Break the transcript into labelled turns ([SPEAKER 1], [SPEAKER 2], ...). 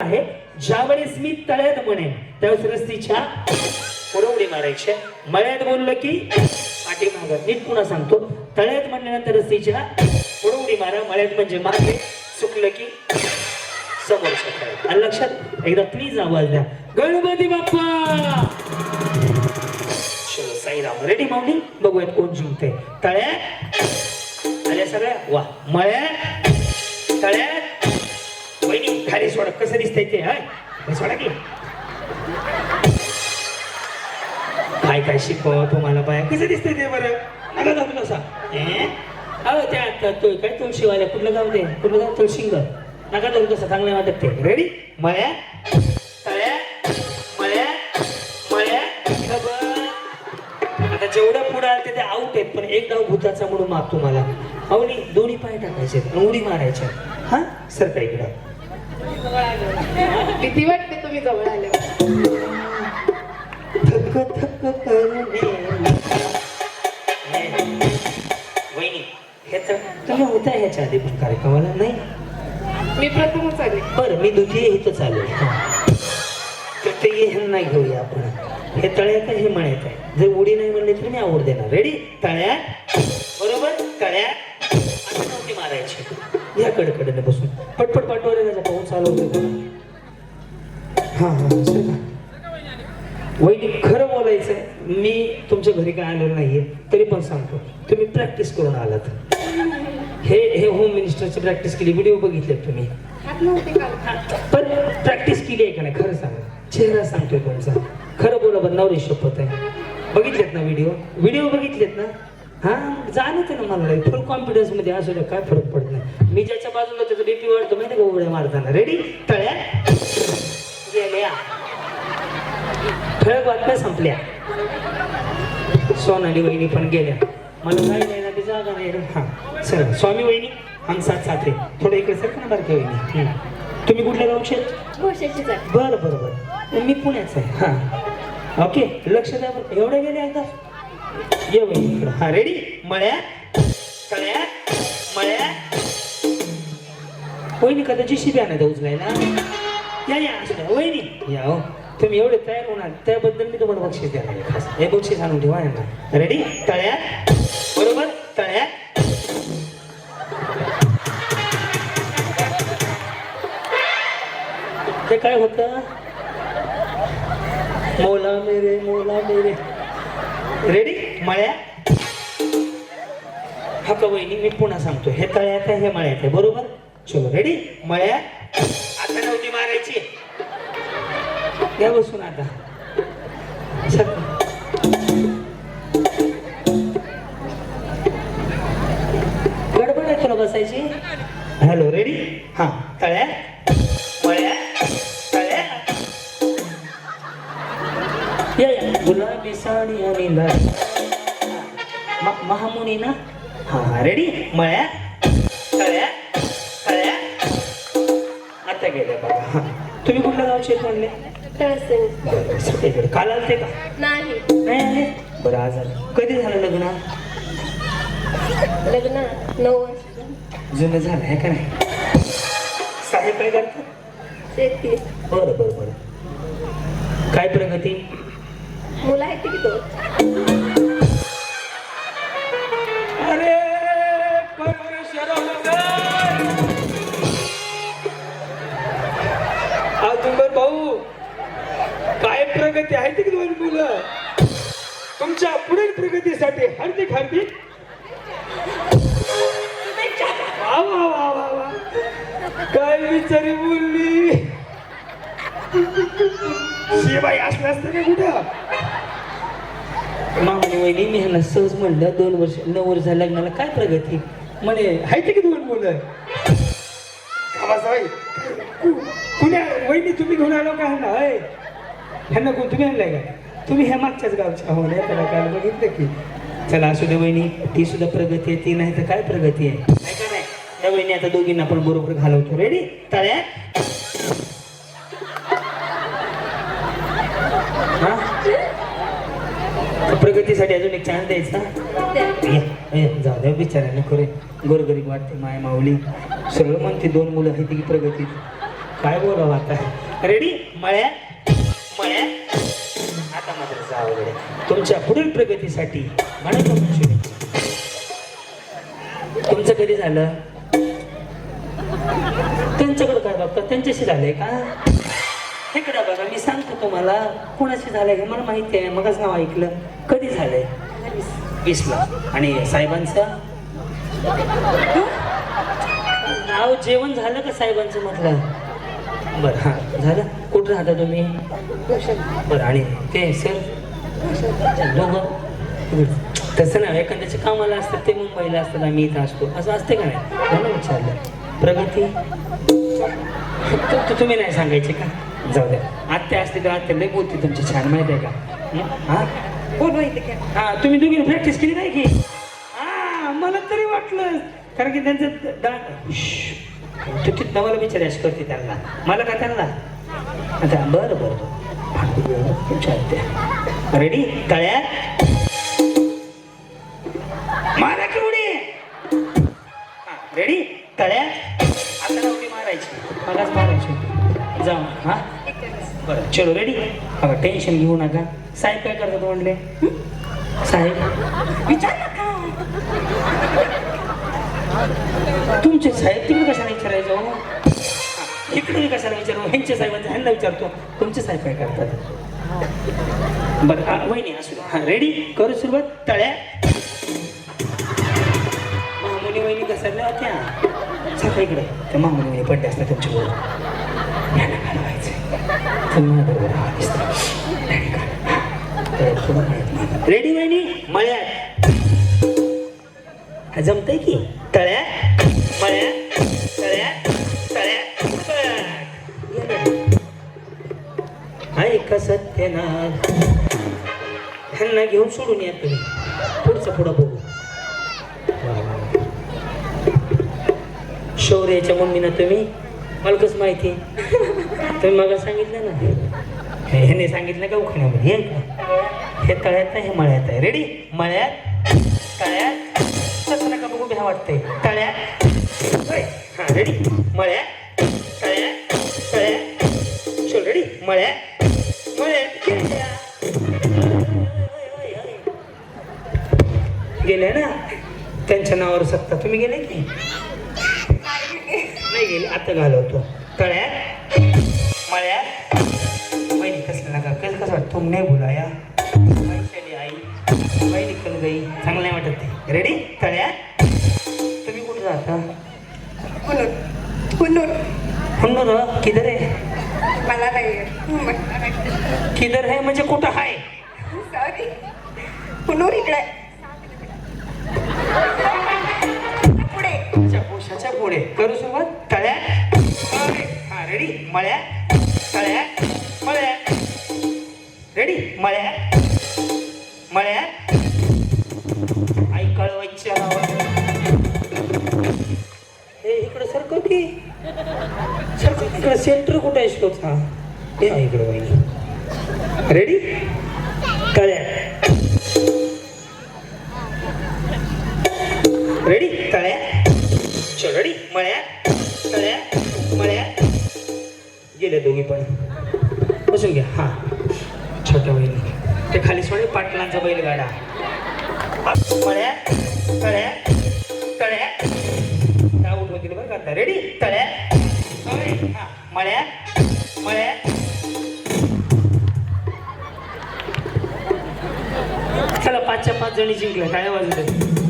[SPEAKER 1] आहे. ज्यावेळेस मी तळ्यात म्हणेन त्यावेळेस रस्तीच्या पुढे उडी मारायची मळ्यात बोललं की पाठी मागत नीट पुन्हा सांगतो. तळ्यात म्हणल्यानंतर रस्तीच्या पुढे उडी मारा. मळ्यात म्हणजे मागे चुकलं की समोर सकाळ आणि लक्षात एकदा प्लीज आवाज द्या. गणपती बाप्पा! चलो साईराम रेडी माऊली? बघूयात कोण जिंकते तळ्यात आल्या सगळ्या? वा. मळ्यात तळ्यात खाली सोडा कसं दिसतंय ते हाय खाली सोडा की. काय काय शिकव तुम्हाला पाय कसं दिसतंय ते बरं? नका दाखवू कसा अहो त्या त्या- तो काय तुळशीवाल्या कुठलं गाव ते? कुठलं गाव? तुळशिंग नका दाखवू कसं चांगलं वाटत ते. रेडी मळ्या? तळ्या? मळ्या? मळ्या? आता जेवढं पुढे आलं ते आऊट आहेत पण एक डाव भूताचा म्हणून माग तुम्हाला. अवनी दोन्ही पाय टाकायचे उडी मारायच्या हा? सर काय इकडं.
[SPEAKER 2] भीती वाटते तुम्ही जवळ आले
[SPEAKER 1] थक थक वहिनी हे तर तुम्ही होत्या ह्याच्या आधी पण कार्यक्रमाला नाही?
[SPEAKER 2] मी प्रथमच आले.
[SPEAKER 1] बरं मी द्वितीय इथं चालेल तृतीय ह्यांना घेऊया आपण. हे तळ्यात हे मळ्यात आहे? जर उडी नाही म्हणली तर मी आवड देणार. रेडी तळ्यात? बरोबर? तळ्यात? मारायची. या कडकडने बसून. पटपट पाठवले त्याचा पाहून चालू होतो. हा हा वहिनी खरं बोलायचं मी तुमच्या घरी काय आलेलो नाहीये तरी पण सांगतो. तुम्ही प्रॅक्टिस करून आलात. हे हे होम मिनिस्टरची प्रॅक्टिस केली व्हिडिओ बघितले तुम्ही.
[SPEAKER 2] हात नव्हते काल
[SPEAKER 1] पण प्रॅक्टिस केली आहे का नाही खरं सांगा. चेहरा सांगतोय तुमचा. खरं बोला बदनावरी शपथ आहे. बघितलेत ना व्हिडिओ व्हिडिओ बघितलेत ना? हा जाणत ना मला फुल कॉन्फिडन्समध्ये असू द्या काय फरक पडत मी ज्याच्या बाजूला त्याचा बीपी वाढतो माहिती का उघड्या मारताना रेडी तळ्या गेल्या ठळक बातम्या संपल्या. सोनाली वहिनी पण गेल्या. मला काय नाही ना ती जागा नाही. हा चला स्वामी वहिनी साथ साथ आहे थोडं इकडे सर ना बारक्या वहिनी. तुम्ही कुठल्या गावचे बरं बरं बरं. मी पुण्याचं आहे. हां. ओके लक्ष द्या बरं. एवढे गेले एकदा? ये वहिनी इकडं. हां रेडी मळ्या तळ्या मळ्या वहिनी कदा जी शिबी आणत उचलायला या या असू द्या वहिनी. या हो. तुम्ही एवढे तयार होणार त्याबद्दल मी तुम्हाला बक्षीस देणार आहे खास. हे बक्षीस आणून ठेवा यांना. रेडी तळ्या बरोबर? तळ्या ते काय होतं? मोला मेरे मोला मेरे. रेडी मळ्या हा का वहिनी मी पुन्हा सांगतो हे तळ्यात आहे हे मळ्यात आहे. बरोबर? चलो रेडी मळ्या? आता नव्हती मारायची. या बसून आता. गडबड आहे तुला बसायची? हॅलो रेडी हा तळ्या? मळ्या? तळ्या? या या. गुलाबी साडी आणि महामुनी ना? हा रेडी मळ्या? आता गेल्या बघा. हा तुम्ही कुठल्या गावचे आहेत म्हणले? काल आलते का?
[SPEAKER 2] नाही.
[SPEAKER 1] नाही आले बरं आज आले कधी झालं लग्न?
[SPEAKER 2] लग्न नऊ वर्ष
[SPEAKER 1] जुनं झालं आहे का नाही? साहेब काय करतात?
[SPEAKER 2] शेती.
[SPEAKER 1] बरं बरं बरं. काय प्रगती?
[SPEAKER 2] मुलं आहेत की तो
[SPEAKER 3] प्रगती आहे ती दोन मुलं. तुमच्या पुढील प्रगतीसाठी हार्दिक हार्दिक. काय विचारी बोलली? शिवाई असला असतं का कुठं?
[SPEAKER 1] मागणी वहिनी मी ह्यांना सहज म्हणलं दोन वर्ष नऊ वर्ष झालं लग्नाला काय प्रगती? म्हणे
[SPEAKER 3] आहे की दोन मुलं. कुण्या वहिनी तुम्ही घेऊन आलो का अय ह्यांना कोण तुम्ही आणलाय का? तुम्ही ह्या मागच्याच गावच्या हो नाही त्याला काल बघितलं की.
[SPEAKER 1] चला असू दे वहिनी ती सुद्धा प्रगती आहे ती नाही तर काय प्रगती आहे? नाही का नाही? त्या वहिनी आता दोघींना आपण बरोबर घालवतो. रेडी तळ्या. हा? प्रगतीसाठी अजून एक चान्स द्यायचा? ये, जाऊ द्या बिचाराने खरे गोरगरीब वाटते माय माऊली. सगळं म्हणते दोन मुलं आहेत की प्रगती काय बोलावं आता? रेडी मळ्या आता मात्र जावं तुमच्या पुढील प्रगतीसाठी मनापासून तुमचं कधी झालं? त्यांच्याकडे काय बघता? त्यांच्याशी झालंय का? हे कडा बघा मी सांगतो तुम्हाला कोणाशी झालंय हे मला माहिती आहे. मगच नाव ऐकलं. कधी झालंय? वीसला. आणि साहेबांचं? नाव जेवण झालं का साहेबांचं म्हटलं? बरं हां. झालं? कुठं राहता तुम्ही? बरं आणि ते सर दोघं? तसं नाही एखाद्याचे कामाला असतात ते मुंबईला असतात आम्ही इथं असतो. असं असते का नाही? म्हणून विचारलं? प्रगती? तुम्ही नाही सांगायचे का? जाऊ द्या. आत्या असते तर आत्या लय बोलते तुमची छान माहिती आहे का? हं? हा? हा तुम्ही दोघी प्रॅक्टिस केली नाही की? हा मला तरी वाटलं कारण की त्यांचं. तू तिथं मला विचारायच करते त्यांना? मला का त्यांना? आता बरं बरं विचारते रेडी तळ्या मारा की उडी. रेडी तळ्या आता उडी मारायची. मलाच मारायची होती. जाऊ हा? बरं चलो रेडी बघा टेन्शन घेऊ नका. साहेब काय करतात म्हणले? साहेब? विचार तुमचे साहेब तिकडे कशाला विचारायचं? हो? इकडे कशाला विचारू? ह्यांच्या साहेबांचं ह्यांना विचारतो. तुमचे साहेब काय करतात? बरं वहिनी असू हां हा रेडी करू सुरुवात? तळ्या? मामुनी वहिनी घसरल्या होत्या. सकाळी इकडे. त्या मामुनी वहिनी पडल्या असतात तुमच्या बरोबर यांना घालवायचं तुम्ही बरोबर हा. रेडी वहिनी? मळ्यात. जमतंय की? ऐका ह्यांना घेऊन सोडून या तुम्ही. पुढचं पुढं बघू. शौर्याच्या मम्मीनं तुम्ही मला कसं माहिती? तुम्ही मला सांगितलं ना. ह्याने सांगितलं का उखाण्यामध्ये? हे का? हे तळ्यात नाही हे मळ्यात आहे. रेडी मळ्यात तळ्यात. तसं नका बघू भ्या वाटतंय. तळ्यात. होय. रेडी मळ्यात तळ्यात तळ्यात. शो रेडी मळ्यात गेले ना? त्यांच्या नावावर सत्ता. तुम्ही गेले की? नाही गेले. आता घालवतो. तळ्यात मळ्यात? वहिनी कसं नका कसं कसं वाटतं? तुम नाही बोलाया वैशाली आई. वहिनी कल गई. चांगलं नाही वाटत ते. रेडी तळ्यात तुम्ही कुठं राहता?
[SPEAKER 2] कुनूर कुनूर
[SPEAKER 1] हुन्नूर? किधर आहे?
[SPEAKER 2] मला नाही
[SPEAKER 1] किधर आहे म्हणजे कुठं आहे
[SPEAKER 2] सॉरी कुनूर इकडे पुढे
[SPEAKER 1] कोशाच्या पुढे. करू सुरुवात. तळ्यात हा रेडी मळ्यात तळ्यात मळ्यात रेडी मळ्यात मळ्यात आई कळवायच्या हे इकडे सरकव की. इकडे सेंटर कुठे आहे श्लोकचा हे. आहे इकडे वहिनी रेडी तळ्या रेडी तळ्या चल रेडी मळ्या. तळ्या मळ्या. गेले दोघी पण. बसून घ्या. हा. छोट्या बहिणी ते खाली सोडे पाटलांचा बैलगाडा. मळ्या. तळ्या तळ्या काय उठवतील बरं का आता. रेडी तळ्या होय. हा, मळ्या चला पाचच्या पाच जणी जिंकल्या काय वाजत